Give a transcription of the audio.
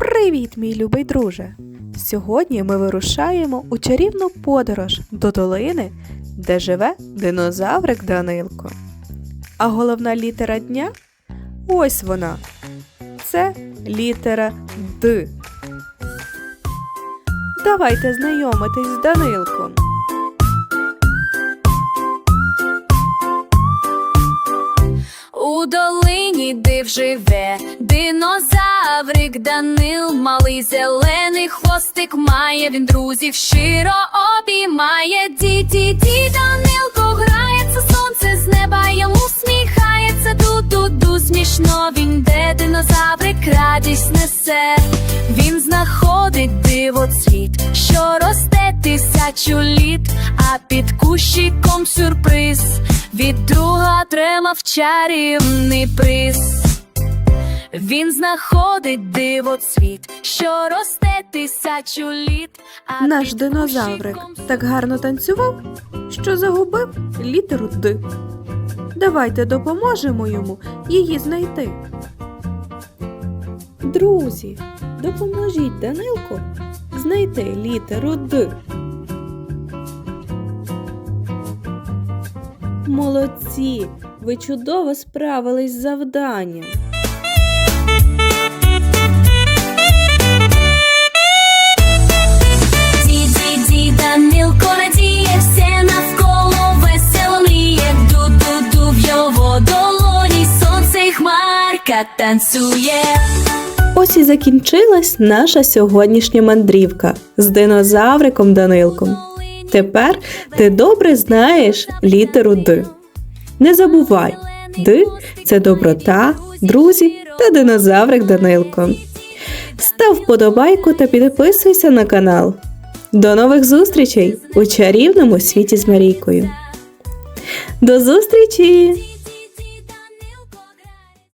Привіт, мій любий друже! Сьогодні ми вирушаємо у чарівну подорож до долини, де живе динозаврик Данилко. А головна літера дня ось вона. Це літера Д. Давайте знайомитись з Данилком. У долині див живе динозаврик Данил, малий зелений хвостик має, він друзів щиро обіймає. Ді, ді, Данилко грається, сонце з неба йому сміхається. Ду, ду, ду, смішно він де динозаврик радість несе. Він знаходить диво цвіт, що росте тисячу літ, а під кущиком сюрприз. Від друга тримав чарівний приз. Він знаходить диво цвіт, що росте тисячу літ. А Наш динозаврик так гарно танцював, що загубив літеру Д. Давайте допоможемо йому її знайти. Друзі, допоможіть Данилку знайти літеру Д. Молодці! Ви чудово справились з завданням. Танцює. Ось і закінчилась наша сьогоднішня мандрівка з динозавриком Данилком. Тепер ти добре знаєш літеру Д. Не забувай, Д це доброта, друзі та динозаврик Данилко. Став вподобайку та підписуйся на канал. До нових зустрічей у чарівному світі з Марійкою. До зустрічі!